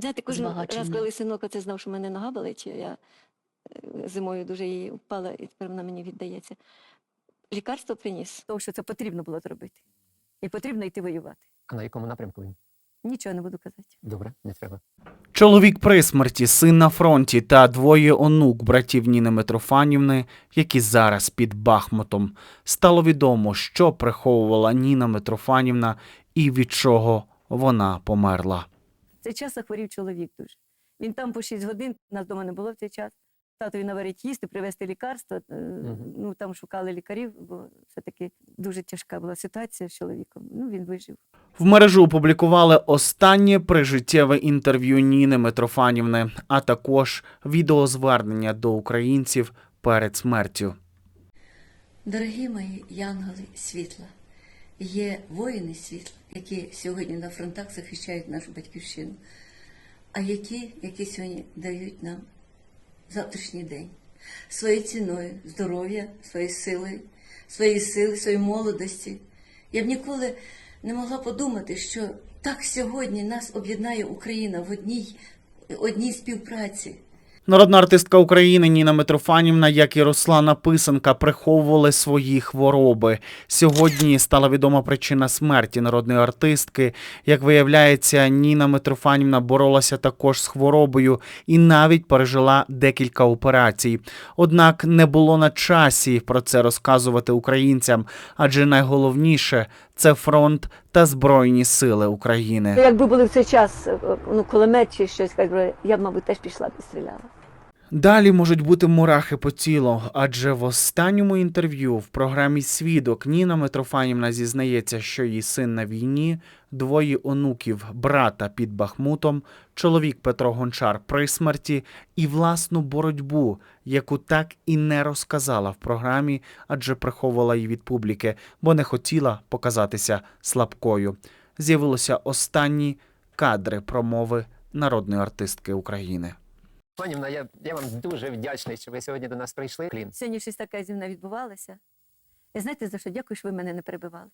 Знаєте, кожен раз, коли синок це знав, що в мене нога болить, я е, зимою дуже її впала, і тепер вона мені віддається. Лікарство приніс. Тому що це потрібно було зробити. І потрібно йти воювати. А на якому напрямку він? Нічого не буду казати. Добре, не треба. Чоловік при смерті, син на фронті та двоє онук братів Ніни Митрофанівни, які зараз під Бахмутом. Стало відомо, що приховувала Ніна Митрофанівна і від чого вона померла. В цей час захворів чоловік дуже. Він там по 6 годин, нас вдома не було в цей час. Татові наварить їсти, привезти лікарства. Е, Ну там шукали лікарів, бо все-таки дуже тяжка була ситуація з чоловіком. Ну він вижив. В мережу опублікували останнє прижиттєве інтерв'ю Ніни Митрофанівни, а також відеозвернення до українців перед смертю. Дорогі мої янголи світла, є воїни світла, які сьогодні на фронтах захищають нашу батьківщину, а які, які сьогодні дають нам завтрашній день своєю ціною здоров'я, своєю силою, своєї сили, своєї молодості. Я б ніколи не могла подумати, що так сьогодні нас об'єднає Україна в одній, одній співпраці. Народна артистка України Ніна Митрофанівна, як і Руслана Писанка, приховували свої хвороби. Сьогодні стала відома причина смерті народної артистки. Як виявляється, Ніна Митрофанівна боролася також з хворобою і навіть пережила декілька операцій. Однак не було на часі про це розказувати українцям, адже найголовніше це фронт та збройні сили України. Якби були в цей час е, ну, кулемет чи щось, хай я б, мабуть, теж пішла б і стріляла. Далі можуть бути мурахи по тілу, адже в останньому інтерв'ю в програмі Свідок Ніна Митрофанівна зізнається, що її син на війні, двоє онуків, брата під Бахмутом, чоловік Петро Гончар при смерті і власну боротьбу, яку так і не розказала в програмі, адже приховувала її від публіки, бо не хотіла показатися слабкою. З'явилися останні кадри промови народної артистки України. Панівна, я, я вам дуже вдячний, що ви сьогодні до нас прийшли. Клін. Сьогодні щось таке зі мною відбувалося. І знаєте, за що дякую, що ви мене не перебивали.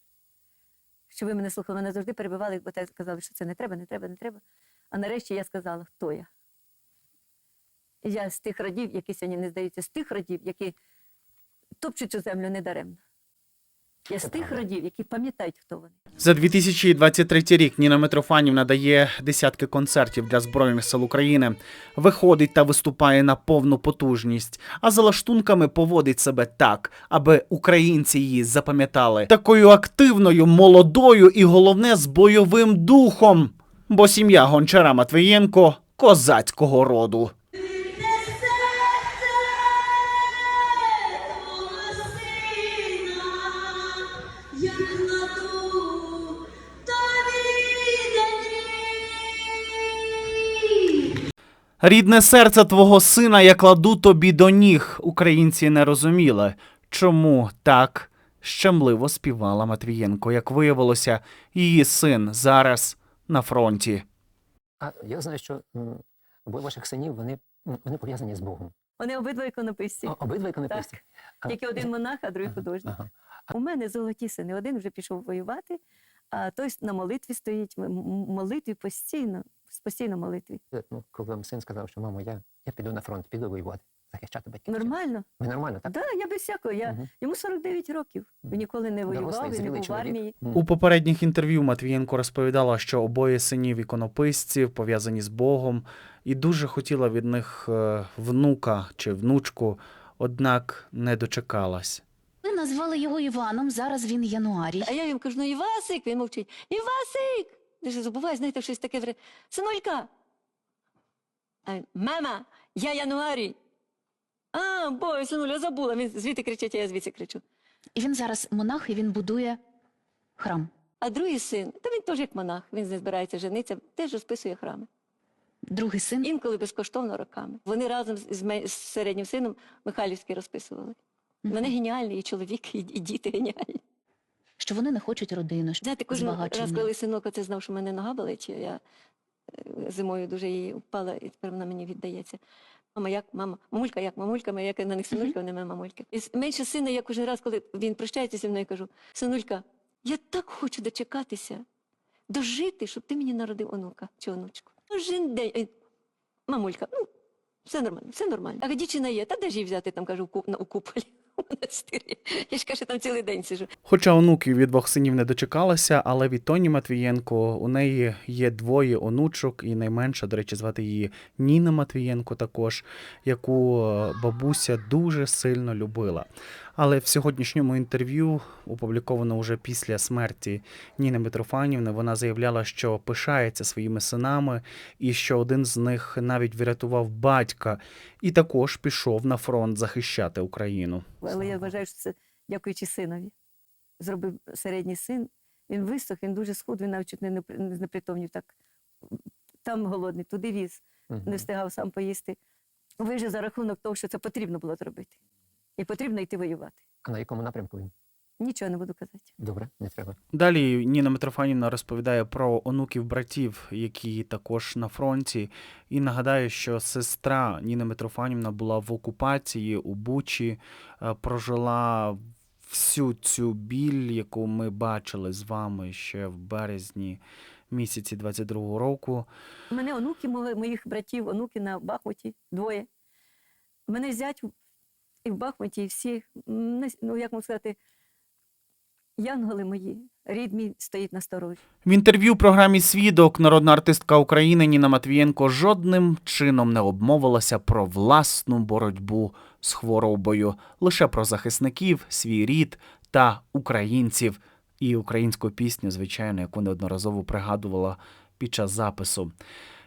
Що ви мене слухали, мене завжди перебивали, бо так сказали, що це не треба, не треба, не треба. А нарешті я сказала, хто я. Я з тих родів, які сьогодні не здаються, з тих родів, які топчуть цю землю недаремно. Я з тих родів, які пам'ятають, хто вони. За 2023 рік Ніна Митрофанівна дає десятки концертів для Збройних сил України, виходить та виступає на повну потужність, а за лаштунками поводить себе так, аби українці її запам'ятали такою активною, молодою і головне з бойовим духом. Бо сім'я Гончара Матвієнко козацького роду. Рідне серце твого сина я кладу тобі до ніг. Українці не розуміли, чому так щемливо співала Матвієнко. Як виявилося, її син зараз на фронті. А я знаю, що обоє ваших синів вони, вони пов'язані з Богом. Вони обидва іконописці. О, обидва іконописці. А, Тільки один монах, а другий ага, художник. ага. У мене золоті сини. Один вже пішов воювати, а той на молитві стоїть. Молитві постійно, постійно молитві. Е, Ну, коли вам син сказав, що мамо, я, я піду на фронт, піду воювати, захищати батьків. Нормально. Ви нормально, так? Так, да, я без всякого. Я, Мгм. Йому 49 років. Він ніколи не воював, Дорослий, він не був в армії. У попередніх інтерв'ю Матвієнко розповідала, що обоє синів іконописців пов'язані з Богом, і дуже хотіла від них е, внука чи внучку, однак не дочекалась. Ви назвали його Іваном, зараз він Януарій. А я їм кажу, ну Івасик, він мовчить. Івасик! Я ж забуваю, знаєте, щось таке вре. Синулька. А він, мама, я Януарій. А, бой, синуля, забула. Він звідти кричить, а я звідси кричу. І він зараз монах, і він будує храм. А другий син, та він теж як монах, він не збирається жениться, теж розписує храми. Другий син Інколи безкоштовно роками. Вони разом з, з з середнім сином Михайлівський розписували. Вони геніальні, і чоловік, і, і діти геніальні. Що вони не хочуть родину, що Знаєте, кожен раз, коли синок це знав, що мене нога болить, я е, зимою дуже її впала, і тепер вона мені віддається. Мама, як, мама, мамулька, як, мамулька, як на них синулька, вони моя мамулька. І менше сина, я кожен раз, коли він прощається зі мною, кажу, синулька, я так хочу дочекатися, дожити, щоб ти мені народив онука чи онучку. Кожен день. е, Мамулька, ну, все нормально, все нормально. А дівчина є, та де ж її взяти, там кажу, у куполі. Монастирі. Я ж кажу, там цілий день сижу. Хоча онуків від двох синів не дочекалася, але від Тоні Матвієнко у неї є двоє онучок, і найменша, до речі, звати її Ніна Матвієнко також, яку е, бабуся дуже сильно любила. Але в сьогоднішньому інтерв'ю, опубліковано вже після смерті Ніни Митрофанівни, вона заявляла, що пишається своїми синами, і що один з них навіть врятував батька, і також пішов на фронт захищати Україну. Але я вважаю, що це дякуючи синові. Зробив середній син. Він висох, він дуже схуд, він навіть не непри- не знепритомнів. Так. Там голодний, туди віз, не встигав сам поїсти. Вижив за рахунок того, що це потрібно було зробити. І потрібно йти воювати. А на якому напрямку він? Нічого не буду казати. Добре, не треба. Далі Ніна Митрофанівна розповідає про онуків братів, які також на фронті, і нагадає, що сестра Ніна Митрофанівна була в окупації у Бучі, е, прожила всю цю біль, яку ми бачили з вами ще в березні місяці 22-го року. У мене онуки моїх братів, онуки на Бахмуті, двоє. Мене зять і в Бахмуті, і всі, ну як можна сказати, янголи мої, рід мій стоїть на сторожі. В інтерв'ю програмі Свідок народна артистка України Ніна Матвієнко жодним чином не обмовилася про власну боротьбу з хворобою, лише про захисників, свій рід та українців і українську пісню, звичайно, яку неодноразово пригадувала під час запису.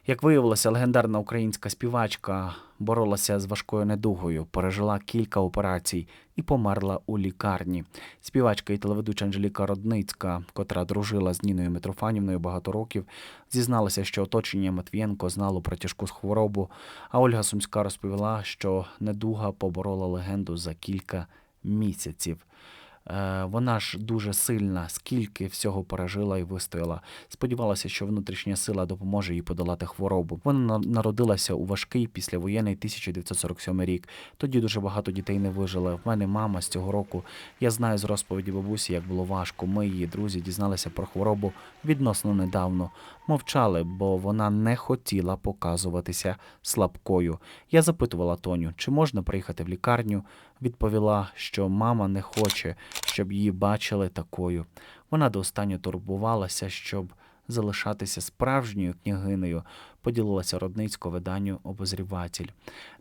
Як виявилося, легендарна українська співачка боролася з важкою недугою, пережила кілька операцій і померла у лікарні. Співачка і телеведуча Анжеліка Родницька, котра дружила з Ніною Митрофанівною багато років, зізналася, що оточення Матвієнко знало про тяжку хворобу. А Ольга Сумська розповіла, що недуга поборола легенду за кілька місяців. Е, Вона ж дуже сильна, скільки всього пережила і вистояла. Сподівалася, що внутрішня сила допоможе їй подолати хворобу. Вона народилася у важкий післявоєнний 1947 рік. Тоді дуже багато дітей не вижили. В мене мама з цього року. Я знаю з розповіді бабусі, як було важко. Ми, її друзі, дізналися про хворобу відносно недавно. Мовчали, бо вона не хотіла показуватися слабкою. Я запитувала Тоню, чи можна приїхати в лікарню. Відповіла, що мама не хоче, щоб її бачили такою. Вона до останнього турбувалася, щоб залишатися справжньою княгинею, поділилася родницько виданню обозріватель.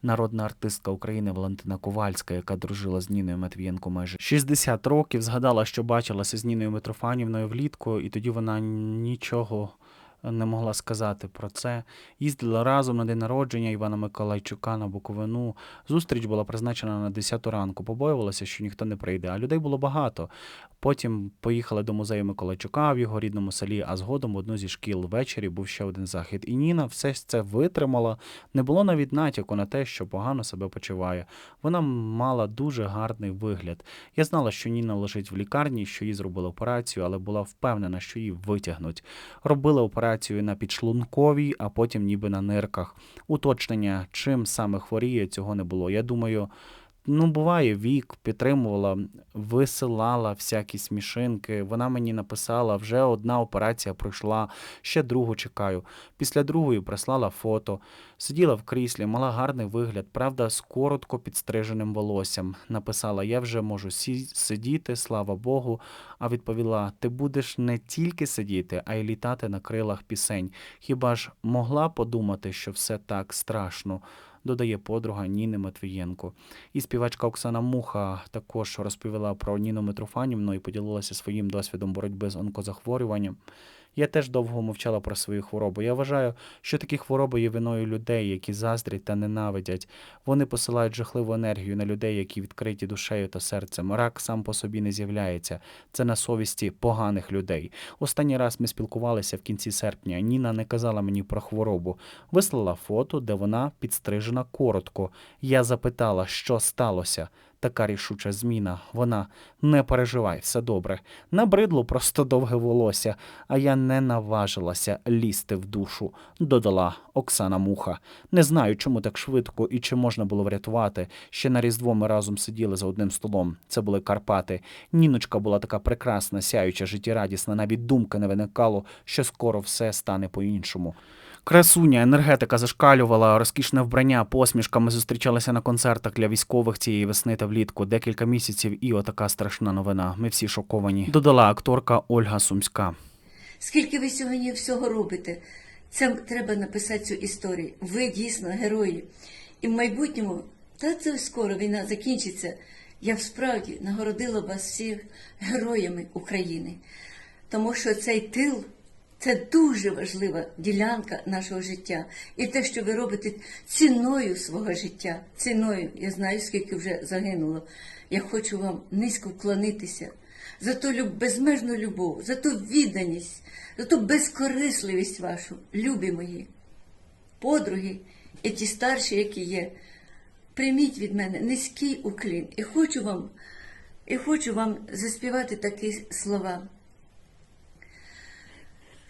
Народна артистка України Валентина Ковальська, яка дружила з Ніною Матвієнко майже 60 років, згадала, що бачилася з Ніною Митрофанівною влітку, і тоді вона нічого не могла сказати про це. Їздила разом на день народження Івана Миколайчука на Буковину. Зустріч була призначена на 10 ранку. Побоювалася, що ніхто не прийде, а людей було багато. Потім поїхали до музею Миколайчука в його рідному селі, а згодом в одну зі шкіл ввечері був ще один захід. І Ніна все це витримала. Не було навіть натяку на те, що погано себе почуває. Вона мала дуже гарний вигляд. Я знала, що Ніна лежить в лікарні, що їй зробили операцію, але була впевнена, що її витягнуть. Робили операцію на підшлунковій, а потім ніби на нирках. Уточнення, чим саме хворіє, цього не було. Я думаю, ну буває вік, підтримувала, висилала всякі смішинки. Вона мені написала, вже одна операція пройшла, ще другу чекаю. Після другої прислала фото. Сиділа в кріслі, мала гарний вигляд, правда, з коротко підстриженим волоссям. Написала: Я вже можу сидіти, слава Богу. А відповіла: Ти будеш не тільки сидіти, а й літати на крилах пісень. Хіба ж могла подумати, що все так страшно? Додає подруга Ніни Матвієнко. І співачка Оксана Муха також розповіла про Ніну Митрофанівну і поділилася своїм досвідом боротьби з онкозахворюванням. Я теж довго мовчала про свою хворобу. Я вважаю, що такі хвороби є виною людей, які заздрять та ненавидять. Вони посилають жахливу енергію на людей, які відкриті душею та серцем. Рак сам по собі не з'являється. Це на совісті поганих людей. Останній раз ми спілкувалися в кінці серпня. Ніна не казала мені про хворобу. Вислала фото, де вона підстрижена коротко. Я запитала, що сталося. Така рішуча зміна. Вона не переживай, все добре. Набридло просто довге волосся, а я не наважилася лізти в душу, додала Оксана Муха. Не знаю, чому так швидко і чи можна було врятувати. Ще на Різдво ми разом сиділи за одним столом. Це були Карпати. Ніночка була така прекрасна, сяюча, життєрадісна, навіть думка не виникало, що скоро все стане по-іншому. Красуня, енергетика зашкалювала, розкішне вбрання, посмішками зустрічалися на концертах для військових цієї весни та влітку. Декілька місяців і отака страшна новина. Ми всі шоковані. Додала акторка Ольга Сумська. Скільки ви сьогодні всього робите? Це треба написати цю історію. Ви дійсно герої. І в майбутньому, та це скоро війна закінчиться. Я справді нагородила вас всіх героями України. Тому що цей тил це дуже важлива ділянка нашого життя. І те, що ви робите ціною свого життя, ціною, я знаю, скільки вже загинуло. Я хочу вам низько вклонитися за ту безмежну любов, за ту відданість, за ту безкорисливість вашу, любі мої, подруги і ті старші, які є. Прийміть від мене низький уклін і хочу вам, і хочу вам заспівати такі слова.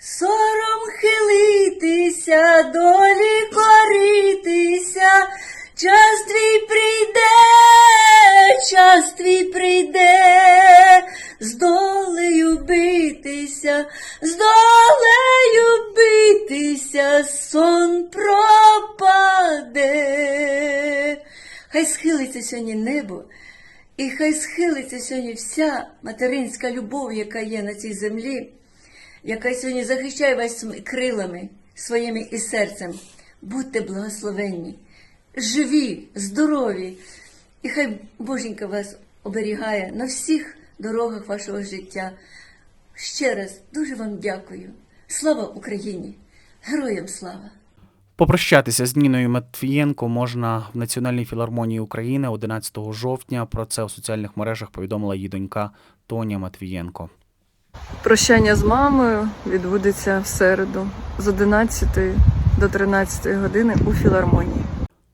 Сором хилитися, долі коритися, час твій прийде, час твій прийде, з долею битися, з долею битися, сон пропаде. Хай схилиться сьогодні небо, і хай схилиться сьогодні вся материнська любов, яка є на цій землі яка сьогодні захищає вас крилами своїми і серцем. Будьте благословенні, живі, здорові, і хай Боженька вас оберігає на всіх дорогах вашого життя. Ще раз дуже вам дякую. Слава Україні! Героям слава! Попрощатися з Ніною Матвієнко можна в Національній філармонії України 11 жовтня. Про це у соціальних мережах повідомила її донька Тоня Матвієнко. Прощання з мамою відбудеться в середу з 11 до 13 години у філармонії.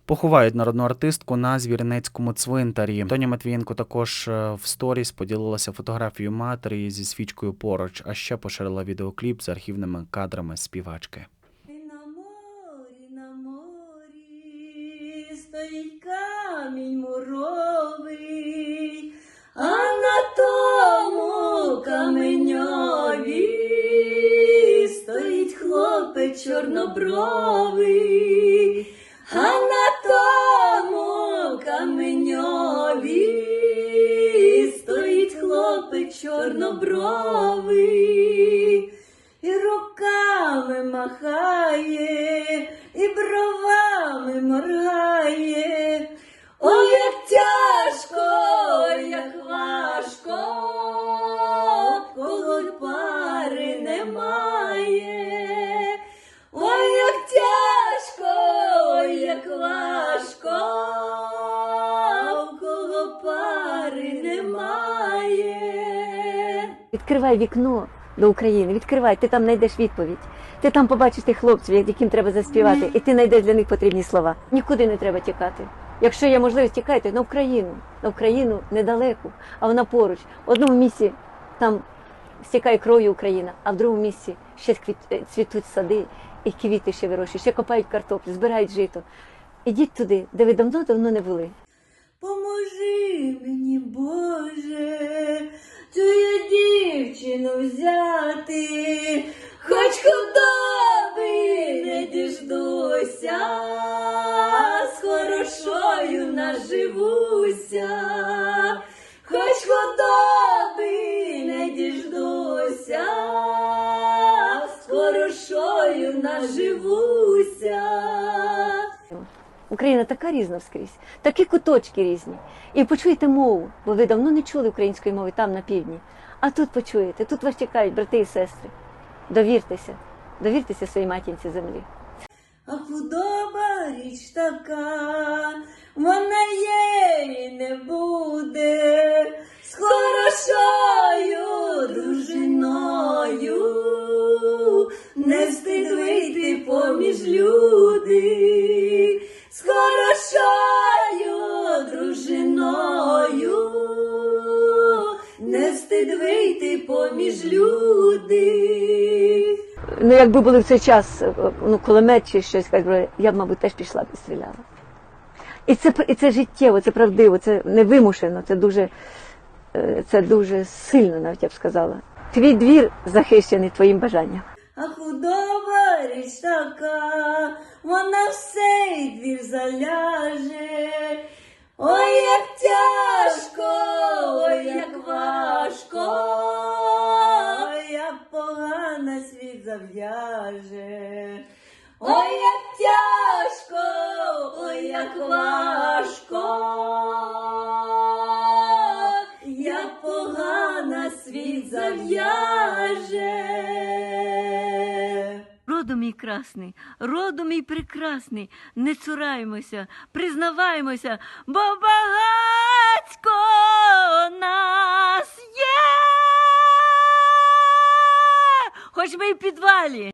Поховають народну артистку на Звірнецькому цвинтарі. Тоня Матвієнко також е, в сторіс поділилася фотографією матері зі свічкою поруч, а ще поширила відеокліп з архівними кадрами співачки. На морі, на морі стоїть камінь муровий, чорнобровий, а на тому каменьові стоїть хлопець чорнобровий і руками махає, Відкривай вікно до України, відкривай, ти там знайдеш відповідь. Ти там побачиш тих хлопців, яким треба заспівати, і ти знайдеш для них потрібні слова. Нікуди не треба тікати. Якщо є можливість, тікайте на Україну, на Україну недалеко, а вона поруч. В одному місці там стікає кров'ю Україна, а в другому місці ще е, цвітуть сади, і квіти ще вирощують, ще копають картоплю, збирають жито. Ідіть туди, де ви давно-давно не були. Поможи мені, Боже, цю я дівчину взяти, хоч худоби не діждуся, з хорошою наживуся, Україна така різна вскрізь, такі куточки різні. І почуєте мову, бо ви давно не чули української мови там на півдні. А тут почуєте, тут вас чекають брати і сестри. Довіртеся, довіртеся своїй матінці землі. А худоба річ така, вона є і не буде, з хорошою дружиною, не вийти поміж люди, з хорошою дружиною, не встид вийти поміж люди. Ну, якби були в цей час е, ну, кулемет чи щось, я б, мабуть, теж пішла б і стріляла. І це, і це життєво, це правдиво, це не вимушено, це дуже, е, це дуже сильно, навіть я б сказала. Твій двір захищений твоїм бажанням. А худоба річ така, вона все двір заляже. Ой, як тяжко, ой, як важко, ой, як погано світ зав'яже. Ой, як тяжко, ой, як важко, як погано світ зав'яже. Роду мій красний, роду мій прекрасний, не цураємося, признаваємося, бо багатько нас є, хоч ми й в підвалі.